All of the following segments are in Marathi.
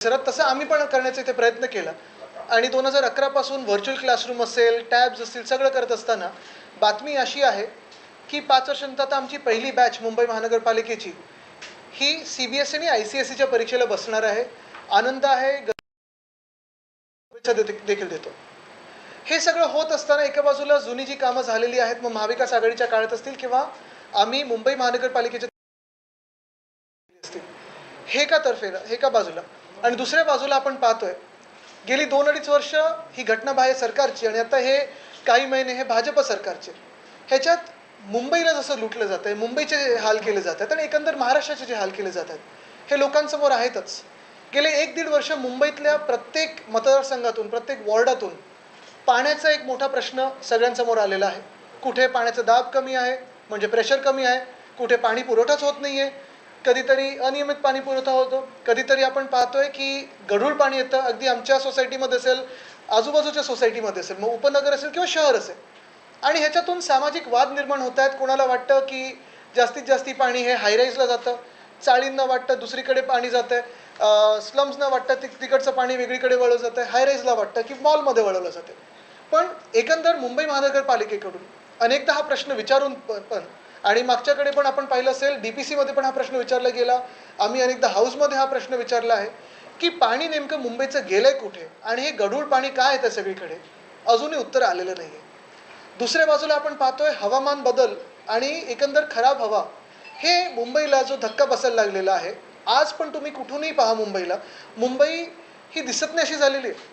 परिसरात तसं आम्ही पण करण्याचा इथे प्रयत्न केला. आणि दोन हजार अकरापासून व्हर्च्युअल क्लासरूम असेल टॅब्स असतील सगळं करत असताना बातमी अशी आहे की पाच वर्षांत आता आमची पहिली बॅच मुंबई महानगरपालिकेची ही सी बी एस आणि आय सी एस सीच्या परीक्षेला बसणार आहे. आनंद आहे देते- देखील देतो. हे सगळं होत असताना एका बाजूला जुनी जी कामं झालेली आहेत मग महाविकास आघाडीच्या काळात असतील किंवा आम्ही मुंबई महानगरपालिकेच्या असतील हे का तर्फे हे का बाजूला. आणि दुसऱ्या बाजूला आपण पाहतोय गेली दोन अडीच वर्ष ही घटना बाह्य सरकारची आणि आता हे काही महिने हे भाजप सरकारचे. ह्याच्यात मुंबईला जसं लुटलं जात आहे मुंबईचे हाल केले जात आहेत आणि एकंदर महाराष्ट्राचे जे हाल केले जात आहेत हे लोकांसमोर आहेतच. गेले एक दीड वर्ष मुंबईतल्या प्रत्येक मतदारसंघातून प्रत्येक वॉर्डातून पाण्याचा एक मोठा प्रश्न सगळ्यांसमोर आलेला आहे. कुठे पाण्याचा दाब कमी आहे म्हणजे प्रेशर कमी आहे कुठे पाणी पुरवठाच होत नाही आहे कधीतरी अनियमित पाणी पुरवठा होतो. कधीतरी आपण पाहतोय की गढूळ पाणी येतं अगदी आमच्या सोसायटीमध्ये असेल आजूबाजूच्या सोसायटीमध्ये असेल मग उपनगर असेल किंवा शहर असेल. आणि ह्याच्यातून सामाजिक वाद निर्माण होत आहेत. कोणाला वाटतं की जास्तीत जास्ती पाणी हे हायराईजला जातं? चाळींना वाटतं दुसरीकडे पाणी जातं आहे स्लम्सना वाटतं ति तिकडचं पाणी वेगळीकडे वळवलं जातं आहे हायराईजला वाटतं की मॉलमध्ये वळवलं जातं पण एकंदर मुंबई महानगरपालिकेकडून अनेकदा हा प्रश्न विचारून प- पण आणि मागच्याकडे पण आपण पाहिलं असेल डी पी सीमध्ये पण हा प्रश्न विचारला गेला. आम्ही अनेकदा हाऊसमध्ये हा प्रश्न विचारला आहे की पाणी नेमकं मुंबईचं गेलंय कुठे? आणि हे गढूळ पाणी काय आहे त्या सगळीकडे? अजूनही उत्तर आलेलं नाही आहे दुसऱ्या बाजूला आपण पाहतोय हवामान बदल आणि एकंदर खराब हवा. हे मुंबईला जो धक्का बसायला लागलेला आहे आज पण तुम्ही कुठूनही पहा मुंबईला. मुंबई ही दिसत नाही अशी झालेली आहे.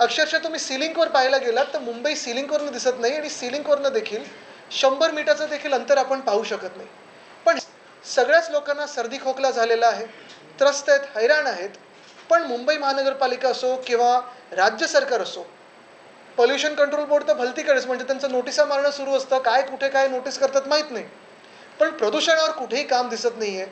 अक्षरशः तुम्ही सिलिंकवर पाहायला गेलात तर मुंबई सिलिंकवरनं दिसत नाही आणि सिलिंकवरनं देखील शंभर मीटरचं देखील अंतर आपण पाहू शकत नाही. पण सगळ्याच लोकांना सर्दी खोकला झालेला आहे त्रस्त आहेत हैराण आहेत. पण मुंबई महानगरपालिका असो किंवा राज्य सरकार असो पोल्युशन कंट्रोल बोर्ड तर भलतीकडेच म्हणजे त्यांचं नोटिसा मारणं सुरू असतं. काय कुठे काय नोटीस करतात माहीत नाही. पण प्रदूषणावर कुठेही काम दिसत नाही आहे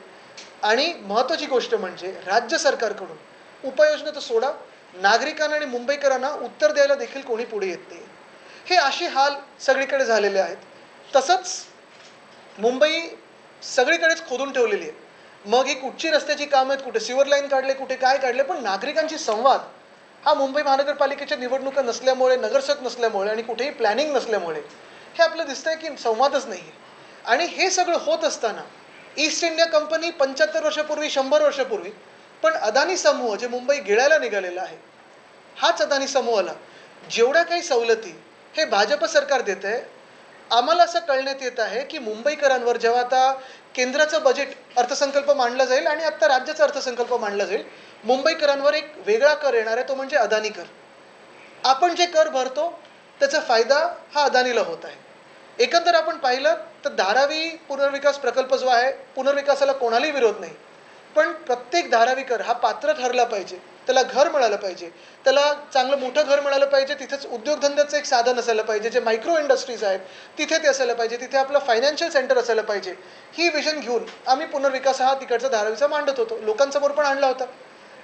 आणि महत्त्वाची गोष्ट म्हणजे राज्य सरकारकडून उपाययोजना तर सोडा. नागरिकांना आणि मुंबईकरांना उत्तर द्यायला देखील कोणी पुढे येत नाही हे असे हाल सगळीकडे झालेले आहेत. तसंच मुंबई सगळीकडेच खोदून ठेवलेली आहे. मग ही कुठची रस्त्याची कामं आहेत कुठे सिवर लाईन काढले कुठे काय काढले पण नागरिकांची संवाद हा मुंबई महानगरपालिकेच्या निवडणुका नसल्यामुळे नगरसेवक नसल्यामुळे आणि कुठेही प्लॅनिंग नसल्यामुळे हे आपलं दिसतंय की संवादच नाही आहे आणि हे सगळं होत असताना ईस्ट इंडिया कंपनी पंच्याहत्तर वर्षापूर्वी शंभर वर्षापूर्वी पण अदानी समूह जे मुंबई गिळायला निघालेला आहे हाच अदानी समूहाला जेवढ्या काही सवलती हे भाजप सरकार देत आहे आम्हाला असं कळण्यात येत आहे की मुंबईकरांवर जेव्हा आता केंद्राचं बजेट अर्थसंकल्प मांडला जाईल आणि आत्ता राज्याचा अर्थसंकल्प मांडला जाईल मुंबईकरांवर एक वेगळा कर येणार आहे तो म्हणजे अदानी कर. आपण जे कर भरतो त्याचा फायदा हा अदानीला होत आहे. एकंदर आपण पाहिलं तर धारावी पुनर्विकास प्रकल्प जो आहे पुनर्विकासाला कोणालाही विरोध नाही. पण प्रत्येक धारावीकर हा पात्र ठरला पाहिजे. त्याला घर मिळालं पाहिजे. त्याला चांगलं मोठं घर मिळालं पाहिजे. तिथेच उद्योगधंद्याचं एक साधन असायला पाहिजे. जे मायक्रो इंडस्ट्रीज आहेत तिथे ते असायला पाहिजे. तिथे आपलं फायनान्शियल सेंटर असायला पाहिजे. ही विजन घेऊन आम्ही पुनर्विकास हा तिकडचा धारावीचा मांडत होतो. लोकांसमोर पण आणला होता.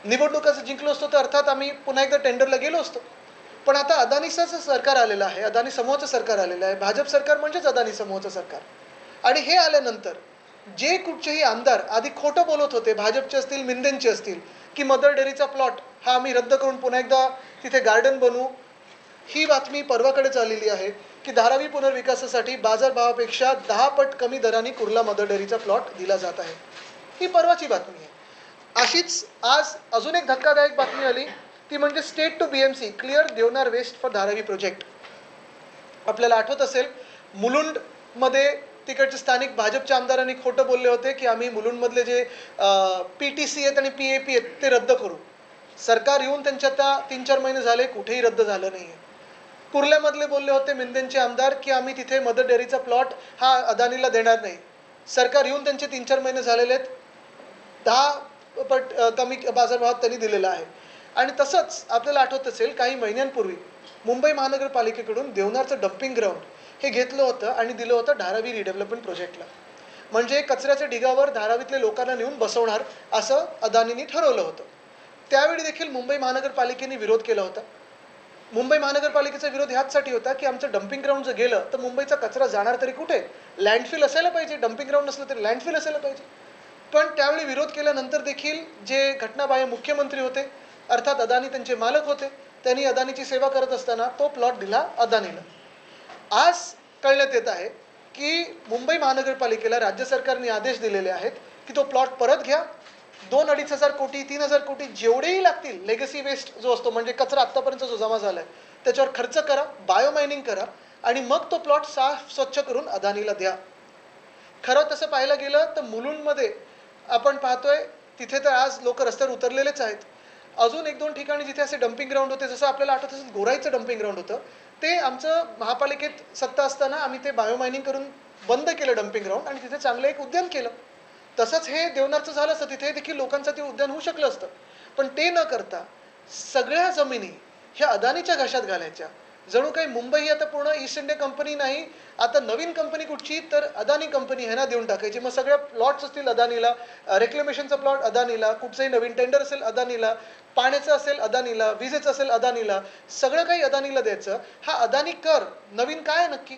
निवडणुकाचं जिंकलो असतो तर अर्थात आम्ही पुन्हा एकदा टेंडरला गेलो असतो. पण आता अदानीचं सरकार आलेलं आहे. अदानी समूहाचं सरकार आलेलं आहे. भाजप सरकार म्हणजेच अदानी समूहाचं सरकार. आणि हे आल्यानंतर जे कुठचेही आमदार आधी खोटं बोलत होते भाजपचे असतील मिंदेंचे असतील की मदर डेअरीचा प्लॉट हा आम्ही रद्द करून पुन्हा एकदा तिथे गार्डन बनवू ही बातमी परवाकडेच आलेली आहे की धारावी पुनर्विकासासाठी बाजारभावापेक्षा दहा पट कमी दराने कुर्ला मदर डेअरीचा प्लॉट दिला जात आहे. ही परवाची बातमी आहे. अशीच आज अजून एक धक्कादायक बातमी आली ती म्हणजे state to B M C clear Deonar waste for Dharavi project आपल्याला आठवत असेल मुलुंडमध्ये तिकडचे स्थानिक भाजपच्या आमदारांनी खोटं बोलले होते की आम्ही मुलुंडमधले जे पी टी सी आहेत आणि पी ए पी आहेत ते रद्द करू. सरकार येऊन त्यांच्या आता तीन चार महिने झाले कुठेही रद्द झालं नाही आहे कुर्ल्यामधले बोलले होते मिंदेंचे आमदार की आम्ही तिथे मदर डेअरीचा प्लॉट हा अदानीला देणार नाही. सरकार येऊन त्यांचे तीन चार महिने झालेले आहेत. दहा पट कमी बाजारभावात त्यांनी दिलेला आहे. आणि तसंच आपल्याला आठवत असेल काही महिन्यांपूर्वी मुंबई महानगरपालिकेकडून देवनारचं डम्पिंग ग्राउंड हे घेतलं होतं आणि दिलं होतं धारावी रिडेव्हलपमेंट प्रोजेक्टला म्हणजे कचऱ्याच्या ढिगावर धारावीतले लोकांना नेऊन बसवणार असं अदानींनी ठरवलं होतं. त्यावेळी देखील मुंबई महानगरपालिकेने विरोध केला होता. मुंबई महानगरपालिकेचा विरोध ह्याचसाठी होता की आमचं डम्पिंग ग्राउंड जर गेलं तर मुंबईचा कचरा जाणार तरी कुठे? लँडफिल असायला पाहिजे. डम्पिंग ग्राउंड नसलं तरी लँडफिल असायला पाहिजे. पण त्यावेळी विरोध केल्यानंतर देखील जे घटनाबाह्य मुख्यमंत्री होते अर्थात अदानी त्यांचे मालक होते त्यांनी अदानीची सेवा करत असताना तो प्लॉट दिला अदानीला. आज कळण्यात येत आहे की मुंबई महानगरपालिकेला राज्य सरकारने आदेश दिलेले आहेत की तो प्लॉट परत घ्या. दोन अडीच हजार कोटी तीन हजार कोटी जेवढेही लागतील लेगसी वेस्ट जो असतो म्हणजे कचरा आत्तापर्यंत जो जमा झाला आहे त्याच्यावर खर्च करा बायोमायनिंग करा आणि मग तो प्लॉट साफ स्वच्छ करून अदानीला द्या. खरं तसं पाहायला गेलं तर मुलुंडमध्ये आपण पाहतोय तिथे तर आज लोक रस्त्यावर उतरलेलेच आहेत. अजून एक दोन ठिकाणी जिथे असे डम्पिंग ग्राउंड होते जसं आपल्याला आठवत असेल घोरायचं डम्पिंग ग्राउंड होतं ते आमचं महापालिकेत सत्ता असताना आम्ही ते बायोमायनिंग करून बंद केलं डम्पिंग ग्राउंड आणि तिथे चांगलं एक उद्यान केलं. तसंच हे देवनारचं झालं असतं तिथे देखील लोकांचं ते उद्यान होऊ शकलं असतं. पण ते न करता सगळ्या जमिनी ह्या अदानीच्या घशात घालायच्या. जणू काही मुंबई आता पूर्ण ईस्ट इंडिया कंपनी नाही आता नवीन कंपनी कुठची? तर अदानी कंपनी ह्यांना देऊन टाकायची. मग सगळ्या प्लॉट्स असतील अदानीला रेक्लेमेशनचा प्लॉट अदानीला कुठचंही नवीन टेंडर असेल अदानीला पाण्याचं असेल अदानीला विजेचं असेल अदानीला सगळं काही अदानीला द्यायचं. हा अदानी कर. नवीन काय नक्की?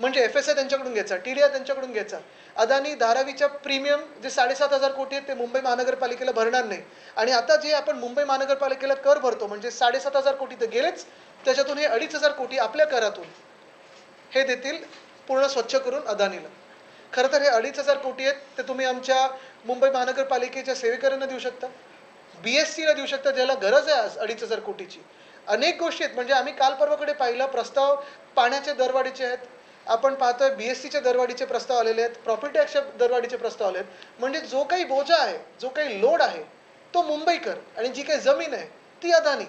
म्हणजे एफ एस आय त्यांच्याकडून घ्यायचा टी डी आय त्यांच्याकडून घ्यायचा. अदानी धारावीच्या प्रीमियम जे साडेसात हजार कोटी आहेत ते मुंबई महानगरपालिकेला भरणार नाही. आणि आता जे आपण मुंबई महानगरपालिकेला कर भरतो म्हणजे साडेसात हजार कोटी तर गेलेच त्याच्यातून हे अडीच हजार कोटी आपल्या करातून हे देतील पूर्ण स्वच्छ करून अदानीला. खरं तर हे अडीच हजार कोटी आहेत ते तुम्ही आमच्या मुंबई महानगरपालिकेच्या सेवेकरांना देऊ शकता. बी एस सीला देऊ शकता ज्याला गरज आहे आज अडीच हजार कोटीची. अनेक गोष्टी आहेत म्हणजे आम्ही काल परवाकडे पाहिलं प्रस्ताव पाण्याचे दरवाढीचे आहेत. आपण पाहतोय बी एस सीच्या दरवाढीचे प्रस्ताव आलेले आहेत प्रॉपर्टी टॅक्सच्या दरवाढीचे प्रस्ताव आले आहेत म्हणजे जो काही बोजा आहे जो काही लोड आहे तो मुंबईकर आणि जी काही जमीन आहे ती अदानी.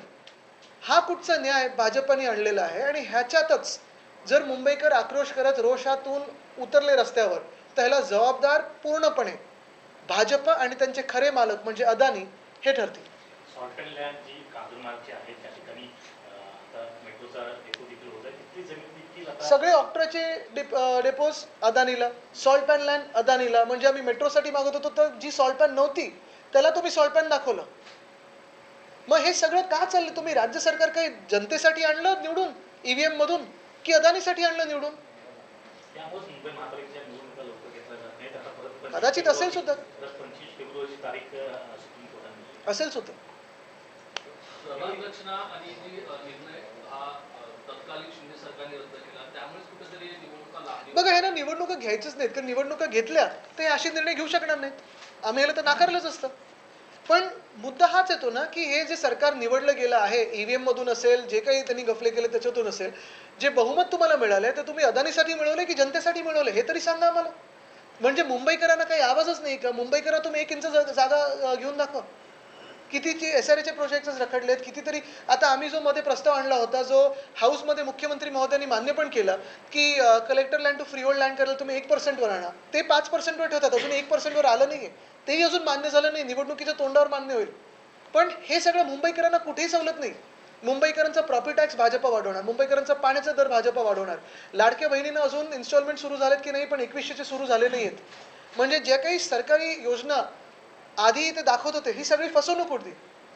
हा कुठचा न्याय भाजपने आणलेला आहे? आणि ह्याच्यातच जर मुंबईकर आक्रोश करत रोषातून उतरले रस्त्यावर तर ह्याला जबाबदार पूर्णपणे भाजप आणि त्यांचे खरे मालक म्हणजे अदानी हे ठरतील. सगळे ऑक्ट्राचे डिप डेपोज अदानीला सॉल्ट पॅन लँड अदानीला म्हणजे आम्ही मेट्रोसाठी मागत होतो तर जी सॉल्ट पॅन नव्हती त्याला तुम्ही सॉल्ट पॅन दाखवलं. मग हे सगळं का चाललं? तुम्ही राज्य सरकार काही जनतेसाठी आणलं निवडून? ईव्हीएम मधून? की अदानीसाठी आणलं निवडून? कदाचित असेल सुद्धा. असेल सुद्धा. निर्णय हा कुठेतरी निवडणुका बघा घ्यायचीच नाहीत कारण निवडणुका घेतल्या ते असे निर्णय घेऊ शकणार नाहीत. आम्ही ह्याला तर नाकारलंच असतं. पण मुद्दा हाच येतो ना की हे जे सरकार निवडलं गेलं आहे ईव्हीएम मधून असेल जे काही त्यांनी गफले केले त्याच्यातून असेल जे बहुमत तुम्हाला मिळालंय ते तुम्ही अदानीसाठी मिळवले की जनतेसाठी मिळवले हे तरी सांगा आम्हाला. म्हणजे मुंबईकरांना काही आवाजच नाही का? मुंबईकरांना तुम्ही एक इंच जागा घेऊन दाखवा. कितीची एस आर एचे प्रोजेक्ट्स आहेत कितीतरी आता आम्ही जो मध्ये प्रस्ताव आणला होता जो हाऊसमध्ये मुख्यमंत्री महोदयांनी मान्य पण केलं की collector land to freehold land करायला तुम्ही एक पर्सेंटवर आणा. ते पाच पर्सेंटवर ठेवतात अजून एक पर्सेंटवर आलं नाही आहे तेही अजून मान्य झालं नाही निवडणुकीच्या तोंडावर मान्य होईल. पण हे सगळं मुंबईकरांना कुठेही सवलत नाही. मुंबईकरांचा प्रॉपर्टी टॅक्स भाजपा वाढवणार मुंबईकरांचा पाण्याचा दर भाजपा वाढवणार. लाडक्या बहिणीनं अजून इन्स्टॉलमेंट सुरू झालेत की नाही पण एकवीसशेचे सुरू झाले नाही आहेत म्हणजे ज्या काही सरकारी योजना आधी ते दाखवत होते. ही सगळी फसवणूक होती.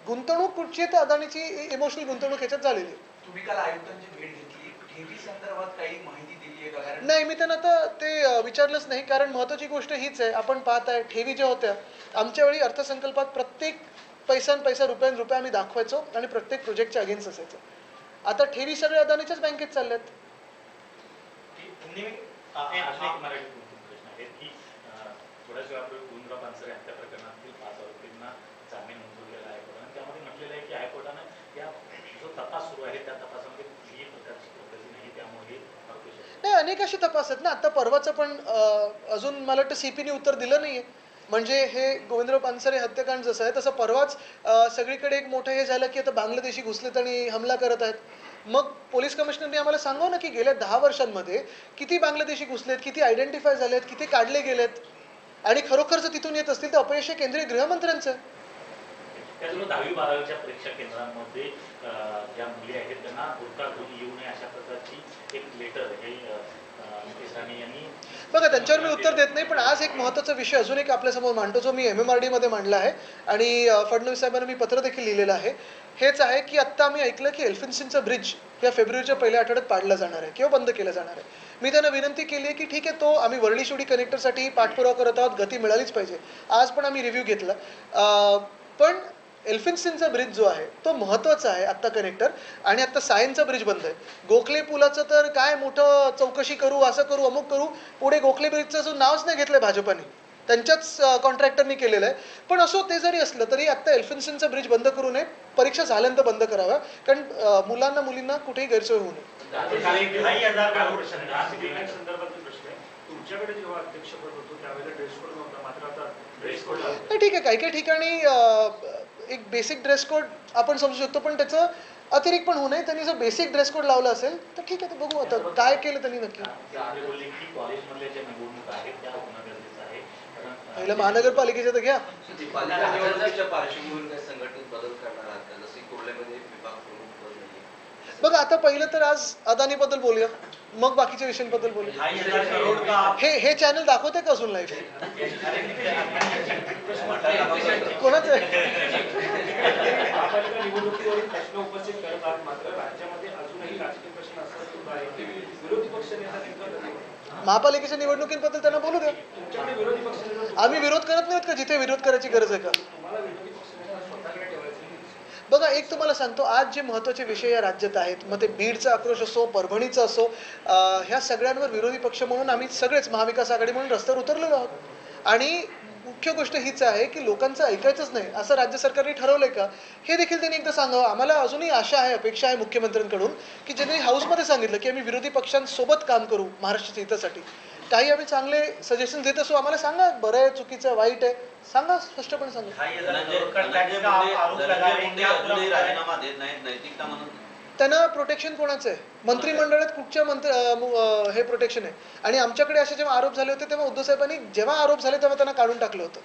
गुंतवणूक कुठची आहे? तर अदानीची इमोशनल गुंतवणूक ह्याच्यात झालेली आहे. तुम्ही काल आयुक्तांची भेट घेतली. ठेवी संदर्भात काही माहिती दिली आहे का? नाही मी त्यांना आता ते विचारलंच नाही. कारण महत्वाची गोष्ट हीच आहे. आपण पाहत आहे ठेवी ज्या होत्या आमच्या वेळी अर्थसंकल्पात प्रत्येक पैसान पैसा रुपयान रुपया आम्ही दाखवायचो आणि प्रत्येक प्रोजेक्टच्या अगेन्स्ट असायचं. आता ठेवी सगळे अदानीच्याच बँकेत चालल्यात. थोड्याच वेळापूर्वी गुंजराव पानसरे हत्या प्रकरणातील पाच आरोपींना जामीन मंजूर केला हायकोर्टाने त्यामध्ये म्हटलेलं आहे की हायकोर्टानं या जो तपास सुरू आहे त्या तपासामध्ये कुठलीही प्रकारची प्रगती नाही त्यामुळे हे आरोपी सोडले. नाही अनेक असे तपास आहेत ना. आता परवाचं पण अजून मला वाटतं सी पीने उत्तर दिलं नाहीये. म्हणजे हे गोविंदराव पानसरे हत्याकांड जसं आहे तसं परवाच सगळीकडे एक मोठं हे झालं की आता बांगलादेशी घुसलेत आणि हमला करत आहेत. मग पोलीस कमिशनरने आम्हाला सांगावं ना की गेल्या दहा वर्षांमध्ये किती बांगलादेशी घुसलेत किती आयडेंटिफाय झालेत किती काढले गेलेत? आणि खरोखर जर तिथून येत असतील तर अपयश केंद्रीय गृहमंत्र्यांचं त्याचबरोबर दहावी बारावीच्या परीक्षा केंद्रांमध्ये ज्या मुली आहेत त्यांना बुरका घेऊन येऊ नये अशा प्रकारची एक लेटर हे बघा त्यांच्यावर मी उत्तर देत नाही पण आज एक महत्त्वाचा विषय अजून एक आपल्यासमोर मांडतो जो मी एम एम आर डीमध्ये मांडला आहे. आणि फडणवीस साहेबांना मी पत्र देखील लिहिलेलं आहे. हेच आहे की आत्ता आम्ही ऐकलं की एल्फिन्सिनचा ब्रिज या फेब्रुवारीच्या पहिल्या आठवड्यात पाडला जाणार आहे किंवा बंद केला जाणार आहे. मी त्यांना विनंती केली आहे की ठीक आहे तो आम्ही वर्णीशिवडी कनेक्टरसाठी पाठपुरावा करत आहोत गती मिळालीच पाहिजे. आज पण आम्ही रिव्ह्यू घेतला. पण एल्फिन्स्टीनचा ब्रिज जो आहे तो महत्त्वाचा आहे आत्ता कनेक्टर आणि आत्ता सायनचा ब्रिज बंद आहे. गोखले पुलाचं तर काय मोठं चौकशी करू असं करू अमुक करू पुढे गोखले ब्रिजचं जो नावच नाही घेतलं भाजपाने. त्यांच्याच कॉन्ट्रॅक्टरनी केलेलं आहे. पण असो ते जरी असलं तरी आत्ता एल्फिन्स्टीनचा ब्रिज बंद करू नये. परीक्षा झाल्यानंतर बंद कराव्या. कारण मुलांना मुलींना कुठेही गैरसोय होऊ नये. नाही ठीक आहे. काही काही ठिकाणी एक बेसिक ड्रेस कोड आपण समजू शकतो पण त्याचं अतिरिक्त पण होऊ नये. त्यांनी जर बेसिक ड्रेस कोड लावला असेल तर ठीक आहे ते बघू आता. काय केलं त्यांनी नक्की? ते बोलले की कॉलेजमधल्या बघा आता पहिलं तर आज अदानीबद्दल बोलूया. मग बाकीच्या विषयांबद्दल बोलूया. हे हे चॅनल दाखवते का अजून लाईव्ह कोणाचं? महापालिकेच्या निवडणुकीबद्दल त्यांना बोलू द्या. आम्ही विरोध करत नाहीत का? जिथे विरोध करायची गरज आहे का तुम्हाला विरोधी पक्ष नेता स्वतःकडे ठेवायचे बघा एक तुम्हाला सांगतो आज जे महत्त्वाचे विषय या राज्यात आहेत मग ते बीडचा आक्रोश असो परभणीचा असो ह्या सगळ्यांवर विरोधी पक्ष म्हणून आम्ही सगळेच महाविकास आघाडी म्हणून रस्त्यावर उतरलेलो आहोत. आणि मुख्य गोष्ट हीच आहे की लोकांचं ऐकायचंच नाही. असं राज्य सरकारने ठरवलंय का? हे देखील त्यांनी एकदा सांगावं. आम्हाला अजूनही आशा आहे अपेक्षा आहे मुख्यमंत्र्यांकडून की ज्यांनी हाऊसमध्ये सांगितलं की आम्ही विरोधी पक्षांसोबत काम करू महाराष्ट्राच्या हितासाठी. काही आम्ही चांगले सजेशन देत असू. आम्हाला सांगा बरं आहे चुकीचं वाईट आहे. सांगा स्पष्टपणे सांगा. है है? त्यांना प्रोटेक्शन कोणाचं आहे? मंत्रिमंडळात कुठच्या मंत्री हे प्रोटेक्शन आहे? आणि आमच्याकडे असे जेव्हा आरोप झाले होते तेव्हा उद्धव साहेबांनी जेव्हा आरोप झाले तेव्हा त्यांना काढून टाकलं होतं.